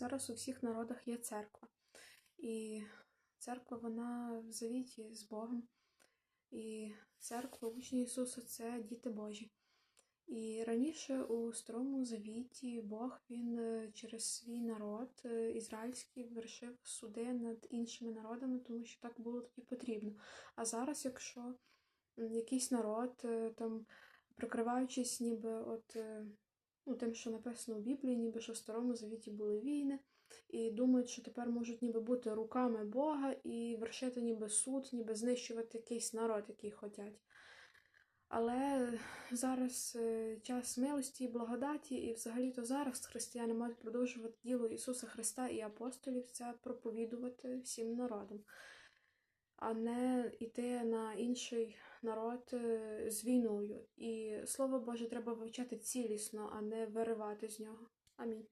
зараз у всіх народах є церква. І церква, вона в завіті з Богом. І церква, учні Ісуса це діти Божі. І раніше у Старому Завіті Бог він е, через свій народ е, ізраїльський вершив суди над іншими народами, тому що так було тоді потрібно. А зараз, якщо якийсь народ, е, там, прикриваючись ніби от, ну, тим, що написано у Біблії, ніби що в Старому Завіті були війни, і думають, що тепер можуть ніби бути руками Бога і вершити ніби суд, ніби знищувати якийсь народ, який хотять. Але зараз е, час милості і благодаті, і взагалі-то зараз християни мають продовжувати діло Ісуса Христа і апостолів це проповідувати всім народам, а не йти на інший народ е, з війною. І Слово Боже треба вивчати цілісно, а не виривати з нього. Амінь.